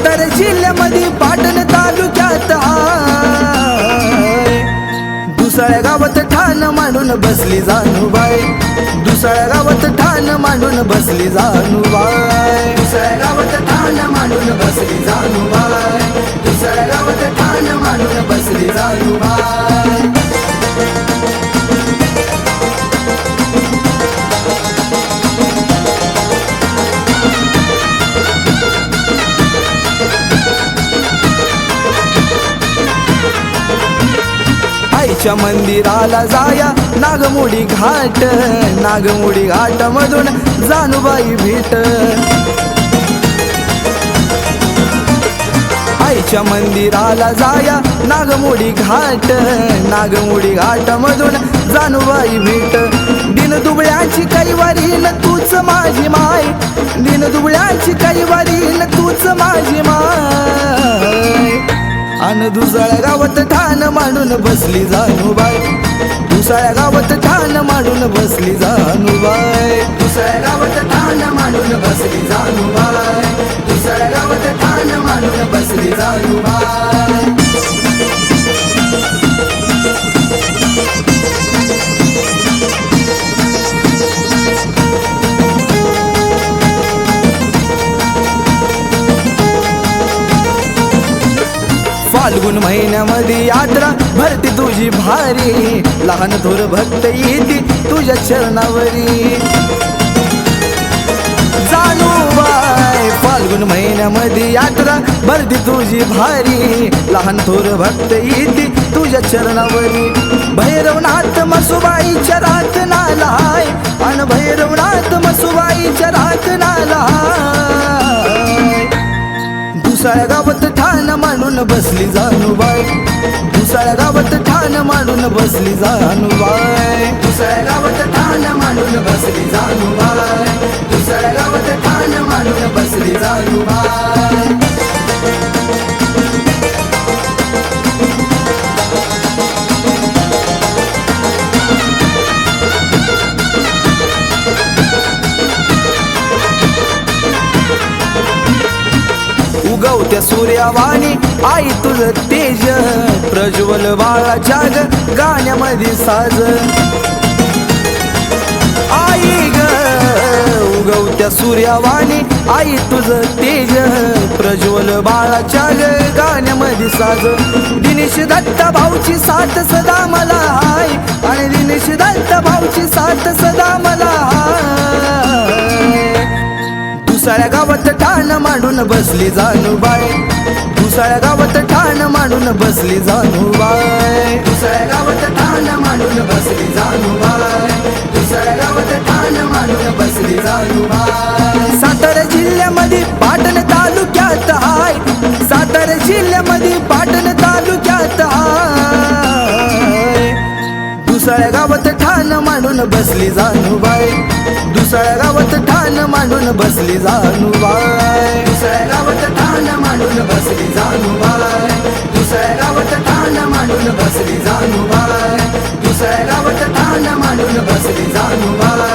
सातारा जिल्ह्यामध्ये पाटण तालुक्यात हाय दुसऱ्या गावात ठाण मांडून बसली जाणूबाई. दुसऱ्या गावात ठाण मांडून बसली जाणूबाई. दुसऱ्या गावात ठाण मांडून बसली जाणूबाई. दुसऱ्या गावात ठाण मांडून बसली जाणूबाई. आईच्या मंदिराला जाया. नागमोडी घाट नागमोडी घाट मधून जानुबाई भेट. आईच्या मंदिराला जाया. नागमोडी घाट नागमोडी घाट मधून जानुबाई भेट. दिन दुबळ्याची कैवारी न तूच माझी माय. दिन दुबळ्याची कैवारी न तूच माझी माय. अन दुसऱ्या गावात ठाण मांडून बसली जाणूबाई दुसऱ्या गावात ठाण मांडून बसली जाणूबाई दुसऱ्या गावात ठाण मांडून बसली जाणूबाई दुसऱ्या गावात ठाण मांडून बसली जाणूबाई महिन्यामध्ये यात्रा भरती तुझी भारी. लहान थोर भक्त येते तुझ्या चरणावरी. जाणू बाय फाल्गुन महिन्यामध्ये यात्रा भरती तुझी भारी. लहान थोर भक्त येते तुझ्या चरणावरी. भैरवनाथ मसुबाईच्या रात नालाय. अन भैरवनाथ मसुबाईच्या मांडून बसली जाणूबाई दुसऱ्या गावात ठाण मांडून बसली जाणूबाई दुसऱ्या गावात ठाण मांडून बसली जाणूबाई उगवत्या सूर्यावाणी आई तुझं तेज प्रज्वल बाळाच्या जाग गाण्यामध्ये साज. आई ग उगवत्या सूर्यावाणी आई तुझं तेज प्रज्वल बाळाच्या ग गाण्यामध्ये साज. दिनेश दत्त भाऊची साथ सदा मला आई आणि दिनेश दत्त भाऊची साथ सदा मला ठाण मांडून बसली जाणूबाई दुसऱ्या गावात ठाण मांडून बसली जाणूबाई दुसऱ्या गावात ठाण मांडून बसली जाणूबाई दुसऱ्या गावात ठाण मांडून बसली जाणूबाई सातारा जिल्ह्यामध्ये पाटण तालुक्यात ठाण मांडून बसली जाणूबाई दुसऱ्या गावात ठाण मांडून बसली जाणूबाई दुसऱ्या गावात ठाण मांडून बसली जाणूबाई दुसऱ्या गावात ठाण मांडून बसली जाणूबाई दुसऱ्या गावात ठाण मांडून बसली जाणूबाई